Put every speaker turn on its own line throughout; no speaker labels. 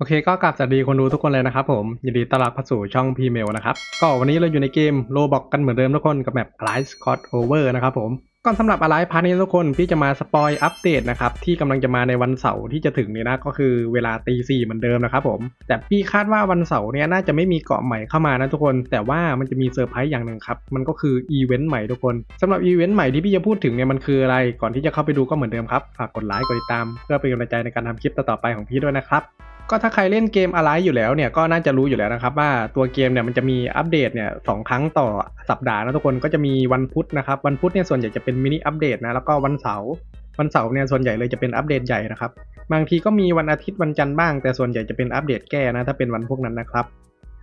โอเคก็กลับสวัสดีคนดูทุกคนเลยนะครับผม ยินดีต้อนรับเข้าสู่ช่องพีเมลนะครับ ก็วันนี้เราอยู่ในเกมโลบอกกันเหมือนเดิมทุกคนกับแมป Alive Scott Over นะครับผมก่อนสำหรับ Alive พาร์ทนี้ทุกคนพี่จะมาสปอยอัปเดตนะครับ ที่กำลังจะมาในวันเสาร์ที่จะถึงนี้นะ ก็คือเวลาตีสี่เหมือนเดิมนะครับผม แต่พี่คาดว่าวันเสาร์เนี้ยน่าจะไม่มีเกาะใหม่เข้ามานะทุกคน แต่ว่ามันจะมีเซอร์ไพรส์อย่างหนึ่งครับ มันก็คืออีเวนต์ใหม่ทุกคนสำหรับอีเวนต์ใหม่ที่พี่จะพูดถึงเนี่ยมันคืออะไรก่อนที่จะเข้าไปดูก็เหมือนเดิมครับฝากกดไลค์กดติดตาม เพื่อเป็นกำลังใจในการทำคลิปต่อๆไปของพี่ด้วยนะครับ ก็ถ้าใครเล่นเกมอะไรอยู่แล้วเนี่ยก็น่าจะรู้อยู่แล้วนะครับ ว่าตัวเกมเนี่ยมันจะมีอัปเดตเนี่ยสองครั้งต่อสัปดาห์นะทุกคนก็จะมีวันพุธนะครับ วันพุธเนี่ยส่วนใหญ่จะเป็นมินิอัปเดตนะแล้วก็วันเสาร์วันเสาร์เนี่ยส่วนใหญ่เลยจะเป็นอัปเดตใหญ่นะครับ บางทีก็มีวันอาทิตย์วันจันทร์บ้าง แต่ส่วนใหญ่จะเป็นอัปเดตแก้นะถ้าเป็นวันพวกนั้นนะครับ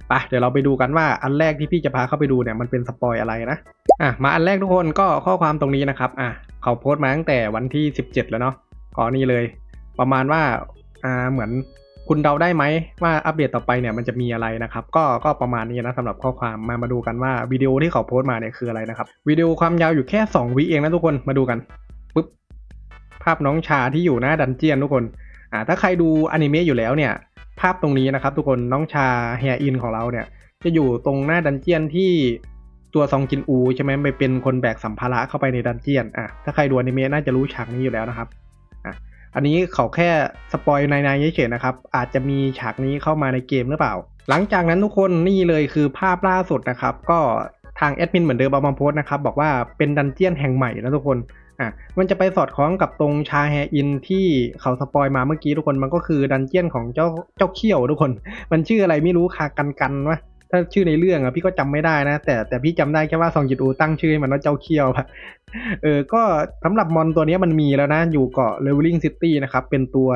ไปเดี๋ยวเราไปดูกันว่าอันแรกที่พี่จะพาเข้าไปดูเนี่ยมันเป็นสปอยอะไรนะอะมาอันแรกทุกคนก็ข้อความตรงนี้นะครับอะเขาโพสต์มาตั้งแต่วันที่ 17 แล้วเนาะก็นี่เลย ประมาณว่าอ่าเหมือน คุณเดาได้ไหมว่าอัปเดตต่อไปเนี่ยมันจะมีอะไรนะครับ ก็ก็ประมาณนี้นะสำหรับข้อความมามาดูกันว่าวิดีโอที่เขาโพสต์มาเนี่ยคืออะไรนะครับวิดีโอความยาวอยู่แค่ 2วิเองนะทุกคนมาดูกันปุ๊บภาพน้องชาที่อยู่หน้าดันเจียนทุกคนอ่าถ้าใครดูอนิเมะอยู่แล้วเนี่ย ภาพตรงนี้นะครับ ทุกคนน้องชาเฮียอินของเราเนี่ย จะอยู่ตรงหน้าดันเจียนที่ตัวซองจินอูใช่ไหมไปเป็นคนแบกสัมภาระเข้าไปในดันเจียนอะถ้าใครดูอนิเมะน่าจะรู้ฉากนี้อยู่แล้วนะครับอั อันนี้เขาแค่สปอยในในเฉยๆนะครับ อาจจะมีฉากนี้เข้ามาในเกมหรือเปล่า หลังจากนั้นทุกคนนี่เลยคือภาพล่าสุดนะครับ ก็ทางแอดมินเหมือนเดิมเอามาโพสต์นะครับ บอกว่าเป็นดันเจียนแห่งใหม่นะทุกคนอะมันจะไปสอดคล้องกับตรงชาแฮอินที่เขาสปอยมาเมื่อกี้ทุกคนมันก็คือดันเจียนของเจ้าเจ้าเขี้ยวทุกคน มันชื่ออะไรไม่รู้คากันกันวะ ถ้าชื่อในเรื่องอะพี่ก็จำไม่ได้นะ แต่แต่พี่จำได้แค่ว่าซองจิตอูตั้งชื่อให้มันว่าเจ้าเขี้ยวอะเออ ก็สำหรับมอนตัวนี้มันมีแล้วนะ อยู่เกาะ Leveling City นะครับ เป็นตัว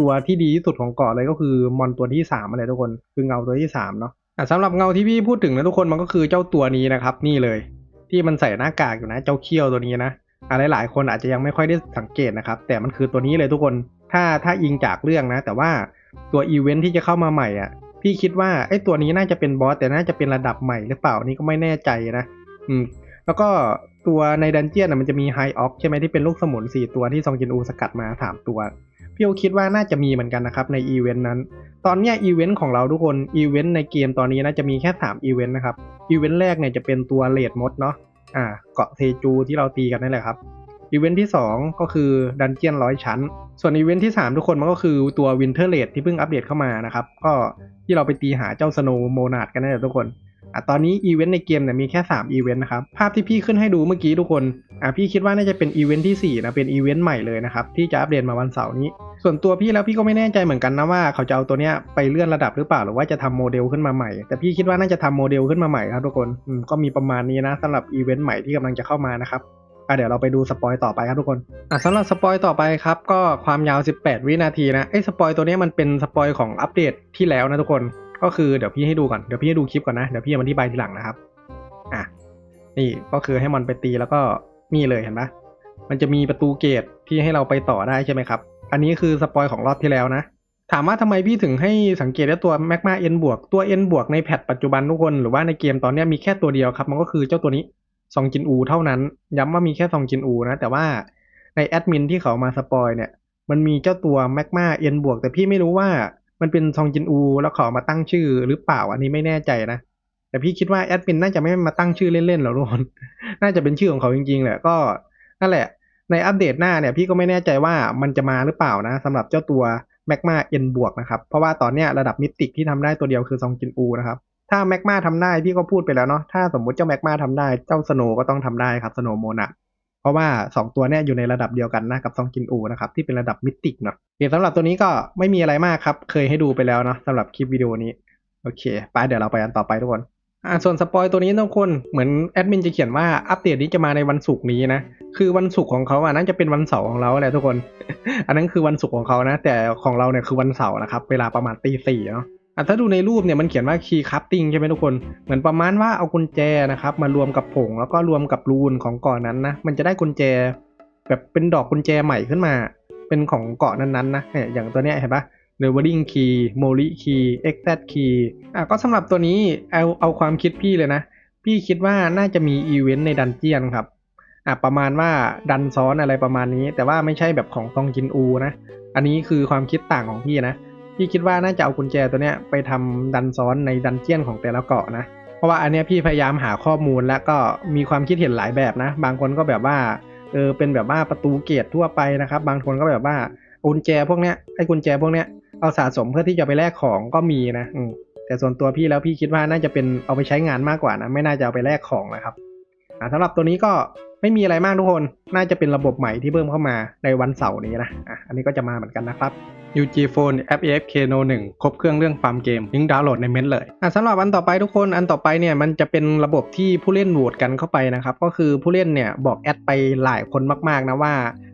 ตัวที่ดีที่สุดของเกาะเลยก็คือมอนตัวที่สามอะไรทุกคน คือเงาตัวที่สามเนาะสำหรับเงาที่พี่พูดถึงนะทุกคนมันก็คือเจ้าตัวนี้นะครับ นี่เลย ที่มันใส่หน้ากากอยู่นะ เจ้าเขี้ยวตัวนี้นะอะไรหลายคนอาจจะยังไม่ค่อยได้สังเกตนะครับ แต่มันคือตัวนี้เลยทุกคน ถ้าถ้าอิงจากเรื่องนะ แต่ว่าตัวอีเวนท์ที่จะเข้ามาใหม่อะ พี่คิดว่าไอ้ตัวนี้น่าจะเป็นบอสแต่น่าจะเป็นระดับใหม่หรือเปล่านี่ก็ไม่แน่ใจนะ อืม แล้วก็ตัวในดันเจียนนะมันจะมีไฮออกใช่ไหมที่เป็นลูกสมุน4ตัวที่ซองจินอูสกัดมา3ตัวพี่โอคิดว่าน่าจะมีเหมือนกันนะครับในอีเวนต์นั้น ตอนนี้อีเวนต์ของเราทุกคนอีเวนต์ในเกมตอนนี้นะจะมีแค่3อีเวนต์นะครับอีเวนต์แรกเนี่ยจะเป็นตัวเลดมดเนาะอ่าเกาะเทจูที่เราตีกันนั่นแหละครับ อีเวนต์ที่ 2 ก็คือดันเจียนร้อยชั้น ส่วนอีเวนต์ที่ 3 ทุกคนมันก็คือตัววินเทอร์เลดที่เพิ่งอัปเดตเข้ามานะครับ ก็ที่เราไปตีหาเจ้าสโนว์โมนาดกันนั่นแหละทุกคนอะตอนนี้อีเวนต์ในเกมเนี่ยมีแค่ 3 อีเวนต์นะครับ ภาพที่พี่ขึ้นให้ดูเมื่อกี้ทุกคนอะพี่คิดว่าน่าจะเป็นอีเวนต์ที่ 4 นะ เป็นอีเวนต์ใหม่เลยนะครับ ที่จะอัปเดตมาวันเสาร์นี้ ส่วนตัวพี่แล้วพี่ก็ไม่แน่ใจเหมือนกันนะว่าเขาจะเอาตัวเนี้ยไปเลื่อนระดับหรือเปล่าหรือว่าจะทำโมเดลขึ้นมาใหม่ แต่พี่คิดว่าน่าจะทำโมเดลขึ้นมาใหม่ครับทุกคนอืมก็มีประมาณนี้นะสำหรับอีเวนต์ใหม่ที่กำลังจะเข้ามานะครับ อะเดี๋ยวเราไปดูสปอยต่อไปครับทุกคนอะสำหรับสปอยต่อไปครับ ก็ความยาว 18 วินาทีนะไอ้สปอยตัวนี้มันเป็นสปอยของอัปเดตที่แล้วนะทุกคนก็คือเดี๋ยวพี่ให้ดูก่อนเดี๋ยวพี่ให้ดูคลิปก่อนนะเดี๋ยวพี่จะมาอธิบายทีหลังนะครับอะนี่ก็คือให้มันไปตีแล้วก็นี่เลยเห็นปะมันจะมีประตูเกตที่ให้เราไปต่อได้ใช่ไหมครับ อันนี้คือสปอยของรอบที่แล้วนะ ถามว่าทำไมพี่ถึงให้สังเกตว่าตัวแมกมาเอ็นบวกตัวเอ็นบวกในแพทปัจจุบันทุกคนหรือว่าในเกมตอนนี้มีแค่ตัวเดียวครับ มันก็คือเจ้าตัวนี้ ซองจินอูเท่านั้น ย้ำว่ามีแค่ซองจินอูนะ แต่ว่าในแอดมินที่เขามาสปอยเนี่ยมันมีเจ้าตัวแมกมาเอ็นบวก แต่พี่ไม่รู้ว่ามันเป็นซองจินอู แล้วเขาเอมาตั้งชื่อหรือเปล่าอันนี้ไม่แน่ใจนะแต่พี่คิดว่าแอดมินน่าจะไม่มาตั้งชื่อเล่นๆหรอกทุกคนน่าจะเป็นชื่อของเขาจริงๆแหละก็นั่นแหละ ในอัปเดตหน้าเนี่ยพี่ก็ไม่แน่ใจว่ามันจะมาหรือเปล่านะสำหรับเจ้าตัวแมกมาเอ็นบวกนะครับเพราะว่าตอนเนี้ยระดับมิติที่ทำได้ตัวเดียวคือซองจินอูนะครับ ถ้าแมกมาทำได้พี่ก็พูดไปแล้วเนาะถ้าสมมุติเจ้าแมกมาทำได้เจ้าสโนก็ต้องทำได้ครับสโนโมนะเพราะว่า 2 ตัวเนี้ยอยู่ในระดับเดียวกันนะกับซองจินอูนะครับที่เป็นระดับมิติกเนาะโอเคสำหรับตัวนี้ก็ไม่มีอะไรมากครับ เคยให้ดูไปแล้วเนาะสำหรับคลิปวิดีโอนี้โอเคไปเดี๋ยวเราไปอันต่อไปทุกคนอ่าส่วนสปอยตัวนี้ทุกคนเหมือนแอดมินจะเขียนว่าอัปเดตนี้จะมาในวันศุกร์นี้นะคือวันศุกร์ของเขาอะน่าจะเป็นวันเสาร์ของเราแหละทุกคน อันนั้นคือวันศุกร์ของเขานะ แต่ของเราเนี่ยคือวันเสาร์นะครับเวลาประมาณตีสี่เนาะ อะถ้าดูในรูปเนี่ยมันเขียนว่าคีย์คัพติ้งใช่ไหมทุกคน เหมือนประมาณว่าเอากุญแจนะครับมารวมกับผงแล้วก็รวมกับรูนของเกาะนั้นนะ มันจะได้กุญแจ แบบเป็นดอกกุญแจใหม่ขึ้นมา เป็นของเกาะนั้นๆนะอย่างตัวเนี้ยเห็นปะ Leveling Key Moli Key Exact Key อะก็สำหรับตัวนี้เอาเอาความคิดพี่เลยนะ พี่คิดว่าน่าจะมีอีเวนต์ในดันเจียนครับอะประมาณว่าดันซ้อนอะไรประมาณนี้ แต่ว่าไม่ใช่แบบของซองจินอูนะ อันนี้คือความคิดต่างของพี่นะ พี่คิดว่าน่าจะเอากุญแจตัวเนี้ยไปทำดันซ้อนในดันเจียนของแต่ละเกาะนะ เพราะว่าอันเนี้ยพี่พยายามหาข้อมูลแล้วก็มีความคิดเห็นหลายแบบนะ บางคนก็แบบว่าเออเป็นแบบว่าประตูเกตทั่วไปนะครับ บางคนก็แบบว่ากุญแจพวกเนี้ยไอ้กุญแจพวกเนี้ยเอาสะสมเพื่อที่จะไปแลกของก็มีนะอืมแต่ส่วนตัวพี่แล้วพี่คิดว่าน่าจะเป็นเอาไปใช้งานมากกว่านะ ไม่น่าจะเอาไปแลกของนะครับอ่าสำหรับตัวนี้ก็ ไม่มีอะไรมากทุกคน น่าจะเป็นระบบใหม่ที่เพิ่มเข้ามาในวันเสาร์นี้นะอะอันนี้ก็จะมาเหมือนกันนะครับ UG Phone App AFK No 1ครบเครื่องเรื่องฟาร์มเกมลิงก์ดาวน์โหลดในเมนเลยอะสำหรับอันต่อไปทุกคนอันต่อไปเนี่ยมันจะเป็นระบบที่ผู้เล่นโหวตกันเข้าไปนะครับ ก็คือผู้เล่นเนี่ยบอกแอดไปหลายคนมากๆนะว่า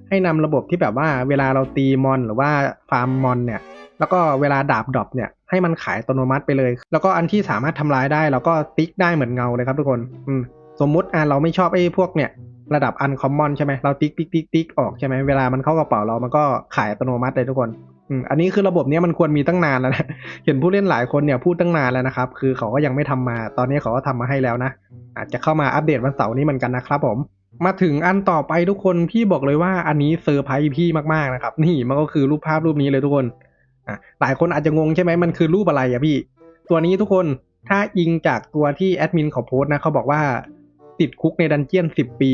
ให้นำระบบที่แบบว่าเวลาเราตีมอน หรือว่าฟาร์มมอนเนี่ยแล้วก็เวลาดาบดรอปเนี่ยให้มันขายอัตโนมัติไปเลย แล้วก็อันที่สามารถทำลายได้เราก็ติ๊กได้เหมือนเงาเลยครับทุกคนอืมสมมุติอะเราไม่ชอบไอ้พวกเนี่ย ระดับอันคอมมอนใช่ไหมเราติ๊กติ๊กติ๊กติ๊กออกใช่ไหมเวลามันเข้ากระเป๋าเรามันก็ขายอัตโนมัติเลยทุกคนอันนี้คือระบบเนี้ยมันควรมีตั้งนานแล้วนะเห็นผู้เล่นหลายคนเนี่ยพูดตั้งนานแล้วนะครับ คือเขาก็ยังไม่ทำมา ตอนนี้เขาก็ทำมาให้แล้วนะ อาจจะเข้ามาอัปเดตวันเสาร์นี้เหมือนกันนะครับผม มาถึงอันต่อไปทุกคนพี่บอกเลยว่าอันนี้เซอร์ไพรส์พี่มากๆนะครับ นี่มันก็คือรูปภาพรูปนี้เลยทุกคนอะหลายคนอาจจะงงใช่ไหมมันคือรูปอะไรอะพี่ ตัวนี้ทุกคนถ้าอิงจากตัวที่แอดมินเขาโพสต์นะเขาบอกว่า ติดคุกในดันเจียน10ปี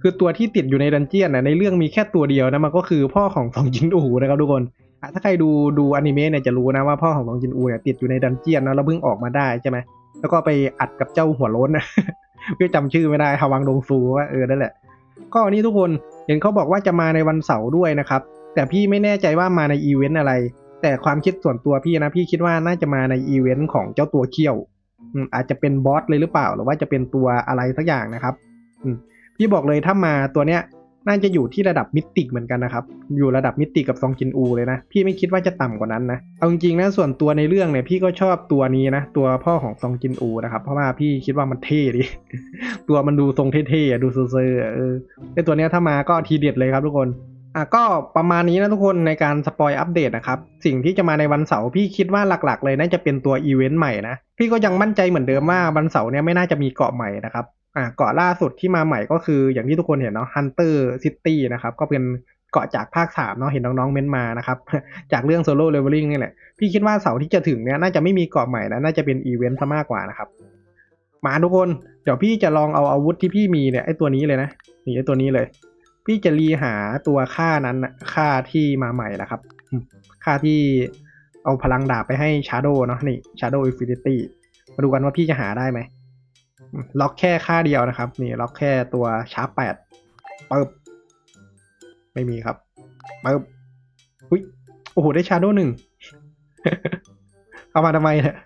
คือตัวที่ติดอยู่ในดันเจียนนะในเรื่องมีแค่ตัวเดียวนะมันก็คือพ่อของสองจินอูนะครับทุกคนถ้าใครดูดูอนิเมะเนี่ยจะรู้นะว่าพ่อของสองจินอูเนี่ยติดอยู่ในดันเจียนนะแล้วเพิ่งออกมาได้ใช่ไหมแล้วก็ไปอัดกับเจ้าหัวโล้นนะพี่จำชื่อไม่ได้ฮาวังดงซูว่าเออนั่นแหละก็นนี้ทุกคนเห็นเขาบอกว่าจะมาในวันเสาร์ด้วยนะครับแต่พี่ไม่แน่ใจว่ามาในอีเวนต์อะไร แต่ความคิดส่วนตัวพี่นะพี่คิดว่าน่าจะมาในอีเวนต์ของเจ้าตัวเขี้ยว อาจจะเป็นบอสเลยหรือเปล่า หรือว่าจะเป็นตัวอะไรสักอย่างนะครับพี่บอกเลยถ้ามาตัวเนี้ยน่าจะอยู่ที่ระดับมิติเหมือนกันนะครับ อยู่ระดับมิติกับซองจินอูเลยนะ พี่ไม่คิดว่าจะต่ำกว่านั้นนะ เอาจริงๆนะส่วนตัวในเรื่องเนี่ยพี่ก็ชอบตัวนี้นะ ตัวพ่อของซองจินอูนะครับ เพราะว่าพี่คิดว่ามันเท่ดีตัวมันดูทรงเท่ๆดูเซอร์ๆอะเออไอตัวเนี้ยถ้ามาก็ทีเด็ดเลยครับทุกคน อะก็ประมาณนี้นะทุกคนในการสปอยอัปเดตนะครับ สิ่งที่จะมาในวันเสาร์พี่คิดว่าหลักๆ เลยน่าจะเป็นตัวอีเวนต์ใหม่นะ พี่ก็ยังมั่นใจเหมือนเดิมว่าวันเสาร์เนี้ยไม่น่าจะมีเกาะใหม่นะครับอะเกาะล่าสุดที่มาใหม่ก็คืออย่างที่ทุกคนเห็นเนาะ Hunter City นะครับก็เป็นเกาะจากภาค3เนาะเห็นน้องๆเม้นมานะครับ จากเรื่อง Solo Leveling นี่แหละพี่คิดว่าเสาร์ที่จะถึงเนี้ยน่าจะไม่มีเกาะใหม่นะน่าจะเป็นอีเวนต์ซะมากกว่านะครับมาทุกคนเดี๋ยวพี่จะลองเอาอาวุธที่พี่มีเนี่ยไอตัวนี้เลยนะนี่ไอตัวนี้เลย พี่จะรีหาตัวค่านั้นค่าที่มาใหม่นะครับ ค่าที่เอาพลังดาบไปให้ชาโดเนาะนี่ชาโดอินฟินิตี้มาดูกันว่าพี่จะหาได้ไหมล็อกแค่ค่าเดียวนะครับ นี่ล็อกแค่ตัวชาร์ปแปดปึ๊บไม่มีครับปึ๊บอุ้ยโอ้โหได้ชาโดหนึ่งเอามาทำไมเนี่ย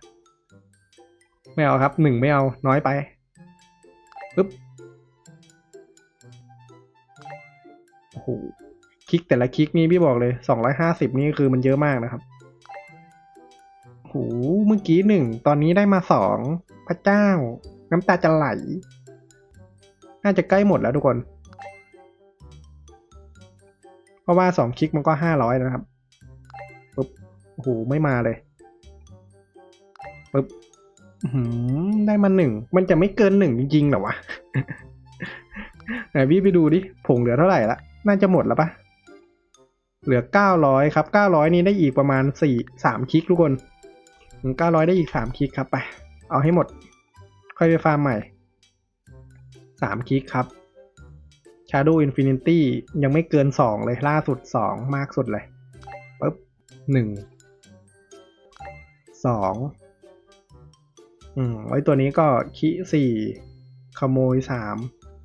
ไม่เอาครับหนึ่งไม่เอาน้อยไปปึ๊บ โอ้โหคลิกแต่ละคลิกนี่พี่บอกเลยสองร้อยห้าสิบนี่คือมันเยอะมากนะครับโอ้โหเมื่อกี้หนึ่งตอนนี้ได้มาสองพระเจ้า น้ำตาจะไหล น่าจะใกล้หมดแล้วทุกคน เพราะว่าสองคลิกมันก็ห้าร้อยนะครับปึ๊บโอ้โหไม่มาเลยปึ๊บหือได้มาหนึ่ง มันจะไม่เกินหนึ่งจริงๆหรอวะไหนพี่ไปดูดิผงเหลือเท่าไหร่ละ น่าจะหมดแล้วปะเหลือเก้าร้อยครับเก้าร้อยนี้ได้อีกประมาณสี่สามคลิกทุกคนเก้าร้อยได้อีกสามคลิกครับไป เอาให้หมด ค่อยไปฟาร์มใหม่สามคลิกครับ Shadow Infinity ยังไม่เกินสองเลยล่าสุดสองมากสุดเลยปึ๊บหนึ่งสองอืมไว้ตัวนี้ก็คิสี่ขโมยสาม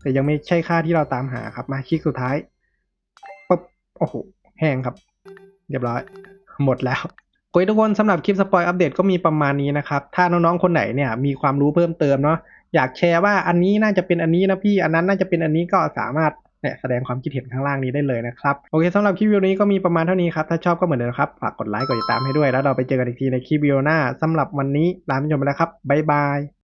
แต่ยังไม่ใช่ค่าที่เราตามหาครับมาคลิกสุดท้าย โอ้โห แห้งครับ เรียบร้อย หมดแล้วโอ้ยทุกคนสำหรับคลิปสปอยอัปเดตก็มีประมาณนี้นะครับ ถ้าน้องๆคนไหนเนี่ยมีความรู้เพิ่มเติมเนาะอยากแชร์ว่าอันนี้น่าจะเป็นอันนี้นะพี่ อันนั้นน่าจะเป็นอันนี้ก็สามารถเนี่ยแสดงความคิดเห็นข้างล่างนี้ได้เลยนะครับ โอเคสำหรับคลิปวิดีโอนี้ก็มีประมาณเท่านี้ครับ ถ้าชอบก็เหมือนเดิมครับ ฝากกดไลค์กดติดตามให้ด้วยแล้วเราไปเจอกันอีกทีในคลิปวิดีโอหน้าสำหรับวันนี้ลาไปชมไปแล้วครับบ๊ายบาย